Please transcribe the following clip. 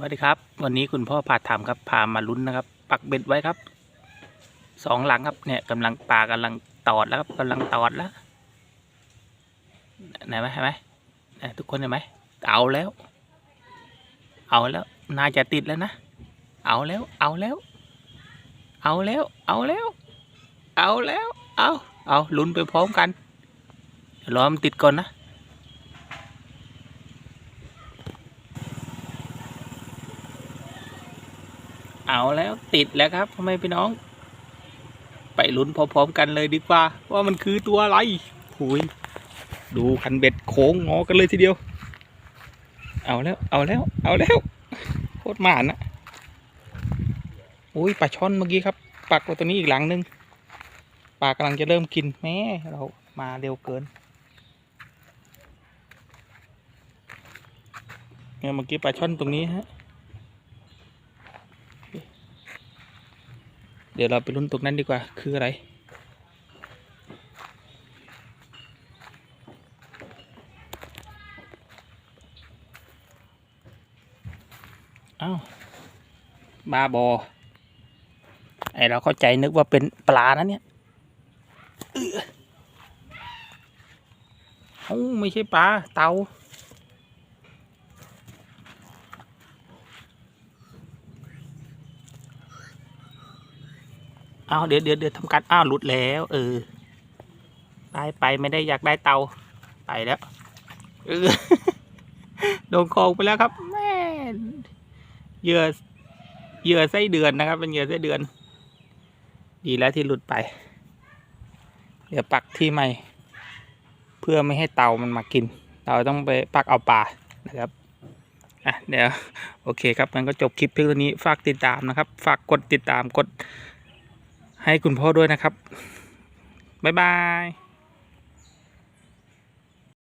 วัสดีครับ วันนี้คุณพ่อพาถามครับพามาลุ้นนะครับ ปักเบ็ดไว้ครับสองหลังครับเนี่ยกำลังปลากำลังตอดแล้วครับกำลังตอดแล้วไหนไหมเห็นไหมทุกคนเห็นไหมเอาแล้ว เอาแล้วน่าจะติดแล้วนะเอาแล้ว เอาแล้ว เอาแล้ว เอาแล้ว เอาแล้ว เอาเอาลุ้นไปพร้อมกันเดี๋ยวรอมันติดก่อนนะ เอาแล้วติดแล้วครับพ่อแม่พี่น้อง ไปลุ้นพร้อมๆกันเลยดีกว่า ว่ามันคือตัวอะไรหุยดูคันเบ็ดโค้งงอกันเลยทีเดียว เอาแล้วเอาแล้ว เอาแล้วโคตรหมานนะอุ้ยปลาช่อนเมื่อกี้ครับปักไว้ตัวนี้อีกหลังนึงปลากำลังจะเริ่มกินแม่เรามาเร็วเกินเนี่ยเมื่อกี้ปลาช่อนตรงนี้ฮะ เดี๋ยวเราไปลุ้นตรงนั้นดีกว่า คืออะไร อ้าวบาบอ ไอเราเข้าใจนึกว่าเป็นปลานะเนี่ยเอื้อเอ้าไม่ใช่ปลา เตา เอาเดี๋ยวเดี๋ยวเดี๋ยวทำการอ้าวหลุดแล้ว เออ ได้ไปไม่ได้อยากได้เตาไปแล้วเออโดนคองไปแล้วครับแม่เหยื่อเหยื่อไส้เดือนนะครับ เป็นเหยื่อไส้เดือน ดีแล้วที่หลุดไป เดี๋ยวปักที่ใหม่ เพื่อไม่ให้เตามันมากิน เราต้องไปปักเอาปลานะครับอะเดี๋ยวโอเคครับมันก็จบคลิปเพียงเท่านี้ฝากติดตามนะครับ ฝากกดติดตามกด ให้คุณพ่อด้วยนะครับ บ๊ายบาย